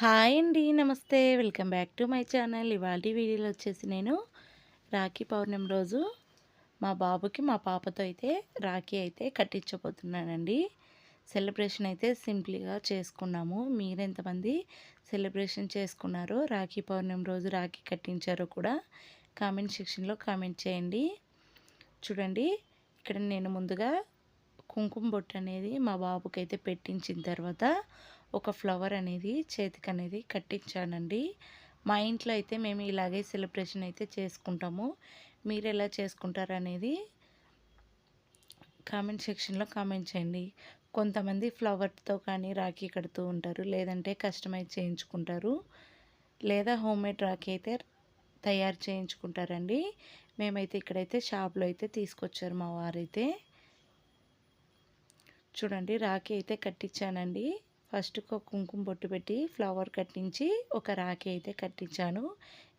Hi అండి నమస్తే. Welcome back to my channel. ఇవాళ వీడియోలో వచ్చేసి నేను రాఖీ పౌర్ణమి రోజు మా బాబుకి మా పాపతో అయితే రాఖీ అయితే కట్టించబోతున్నానండి. సెలబ్రేషన్ అయితే సింపుల్గా చేసుకున్నాము. మీరెంతమంది సెలబ్రేషన్ చేసుకున్నారో రాఖీ పౌర్ణమి రోజు రాఖీ కట్టించారో కూడా కామెంట్ సెక్షన్లో కామెంట్ చేయండి. చూడండి ఇక్కడ నేను ముందుగా కుంకుమ బొట్టు అనేది మా బాబుకి అయితే పెట్టించిన తర్వాత ఒక ఫ్లవర్ అనేది చేతికి అనేది కట్టించానండి. మా ఇంట్లో అయితే మేము ఇలాగే సెలబ్రేషన్ అయితే చేసుకుంటాము. మీరు ఎలా చేసుకుంటారు అనేది కామెంట్ సెక్షన్లో కామెంట్ చేయండి. కొంతమంది ఫ్లవర్తో కానీ రాఖీ కడుతూ ఉంటారు లేదంటే కస్టమైజ్ చేయించుకుంటారు లేదా హోమ్మేడ్ రాఖీ అయితే తయారు చేయించుకుంటారండి. మేమైతే ఇక్కడైతే షాప్లో అయితే తీసుకొచ్చారు మా వారైతే. చూడండి రాఖీ అయితే కట్టించానండి. ఫస్ట్ ఒక కుంకుమ బొట్టు పెట్టి ఫ్లవర్ కట్టించి ఒక రాఖీ అయితే కట్టించాను.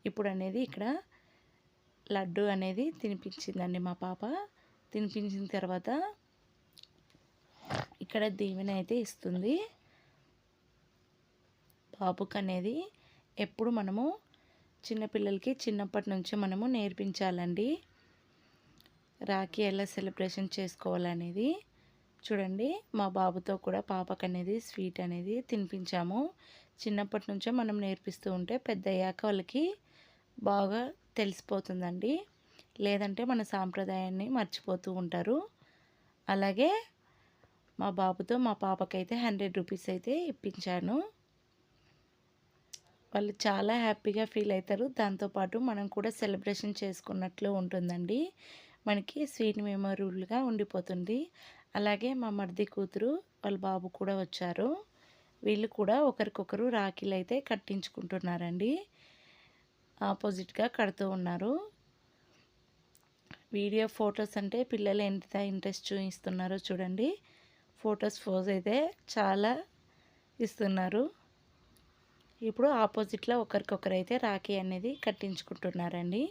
ఇప్పుడు అనేది ఇక్కడ లడ్డు అనేది తినిపించిందండి మా పాప. తినిపించిన తర్వాత ఇక్కడ దీవెన అయితే ఇస్తుంది. బాబుకి అనేది ఎప్పుడు మనము చిన్నపిల్లలకి చిన్నప్పటి నుంచి మనము నేర్పించాలండి. రాఖీ ఎలా సెలబ్రేషన్ చేసుకోవాలనేది. చూడండి మా బాబుతో కూడా పాపకు అనేది స్వీట్ అనేది తినిపించాము. చిన్నప్పటి నుంచే మనం నేర్పిస్తూ ఉంటే పెద్ద అయ్యాక వాళ్ళకి బాగా తెలిసిపోతుందండి. లేదంటే మన సాంప్రదాయాన్ని మర్చిపోతూ ఉంటారు. అలాగే మా బాబుతో మా పాపకైతే హండ్రెడ్ రూపీస్ అయితే ఇప్పించాను. వాళ్ళు చాలా హ్యాపీగా ఫీల్ అవుతారు దాంతోపాటు మనం కూడా సెలబ్రేషన్ చేసుకున్నట్లు ఉంటుందండి. మనకి స్వీట్ మెమొరబుల్గా ఉండిపోతుంది. అలాగే మా మర్ది కూతురు వాళ్ళ బాబు కూడా వచ్చారు. వీళ్ళు కూడా ఒకరికొకరు రాఖీలు అయితే కట్టించుకుంటున్నారండి. ఆపోజిట్గా కడుతూ ఉన్నారు. వీడియో ఫొటోస్ అంటే పిల్లలు ఎంత ఇంట్రెస్ట్ చూపిస్తున్నారో చూడండి. ఫొటోస్ ఫోజ్ అయితే చాలా ఇస్తున్నారు. ఇప్పుడు ఆపోజిట్లో ఒకరికొకరు అయితే రాఖీ అనేది కట్టించుకుంటున్నారండి.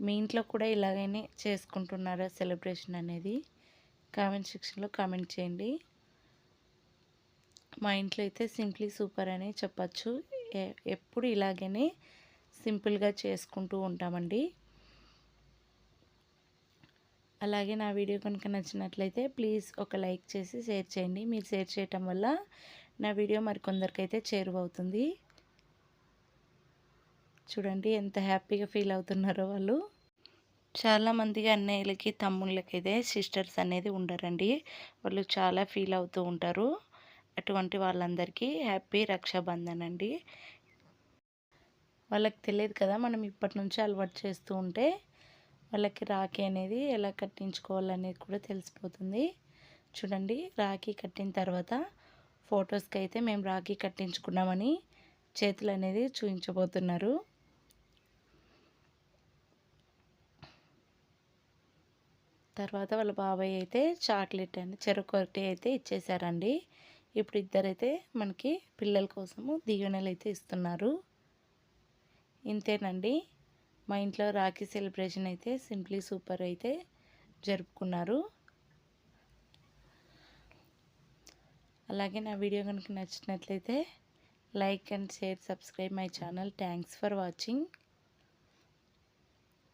మీ ఇంట్లో కూడా ఇలాగైనా చేసుకుంటున్నారా సెలబ్రేషన్ అనేది? కామెంట్ సెక్షన్లో కామెంట్ చేయండి. మా ఇంట్లో అయితే సింప్లీ సూపర్ అని చెప్పచ్చు. ఎప్పుడు ఇలాగనే సింపుల్గా చేసుకుంటూ ఉంటామండి. అలాగే నా వీడియో కనుక నచ్చినట్లయితే ప్లీజ్ ఒక లైక్ చేసి షేర్ చేయండి. మీరు షేర్ చేయటం వల్ల నా వీడియో మరికొందరికైతే చేరువవుతుంది. చూడండి ఎంత హ్యాపీగా ఫీల్ అవుతున్నారో వాళ్ళు. చాలామంది అన్నయ్యలకి తమ్ముళ్ళకి అయితే సిస్టర్స్ అనేది ఉండరండి. వాళ్ళు చాలా ఫీల్ అవుతూ ఉంటారు. అటువంటి వాళ్ళందరికీ హ్యాపీ రక్షాబంధన్ అండి. వాళ్ళకి తెలియదు కదా మనం ఇప్పటి నుంచి అలవాటు చేస్తూ ఉంటే వాళ్ళకి రాఖీ అనేది ఎలా కట్టించుకోవాలనేది కూడా తెలిసిపోతుంది. చూడండి రాఖీ కట్టిన తర్వాత ఫొటోస్కి అయితే మేము రాఖీ కట్టించుకున్నామని చేతులు అనేది చూపించబోతున్నారు తర్వాత వాళ్ళ బాబాయ్ అయితే చాక్లెట్ అని ఒకటి అయితే ఇచ్చేసారండి. ఇప్పుడు ఇద్దరైతే మనకి పిల్లల కోసము దీవెనలు అయితే ఇస్తున్నారు. ఇంతేనండి. మా ఇంట్లో రాఖీ సెలబ్రేషన్ అయితే సింప్లీ సూపర్ అయితే జరుపుకున్నారు. అలాగే నా వీడియో కనుక నచ్చినట్లయితే like and share subscribe my channel. Thanks for watching.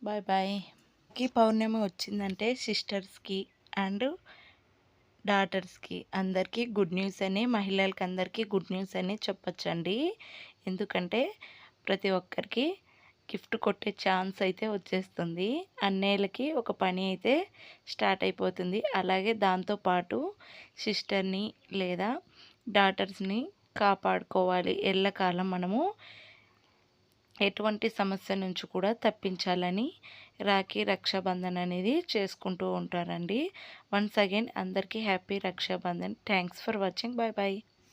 Bye bye. కి పౌర్ణమి వచ్చిందంటే సిస్టర్స్కి అండ్ డాటర్స్కి. అందరికీ గుడ్ న్యూస్ అని మహిళలకి అందరికీ గుడ్ న్యూస్ అని చెప్పచ్చండి. ఎందుకంటే ప్రతి ఒక్కరికి గిఫ్ట్ కొట్టే ఛాన్స్ అయితే వచ్చేస్తుంది. అన్నయ్యలకి ఒక పని అయితే స్టార్ట్ అయిపోతుంది. అలాగే దాంతోపాటు సిస్టర్ని లేదా డాటర్స్ని కాపాడుకోవాలి. ఎల్లకాలం మనము ఎటువంటి సమస్య నుంచి కూడా తప్పించాలని రాఖీ రక్షాబంధన్ అనేది చేసుకుంటూ ఉంటారండి. వన్స్ అగైన్ అందరికీ happy Rakshabandhan. Thanks for watching bye bye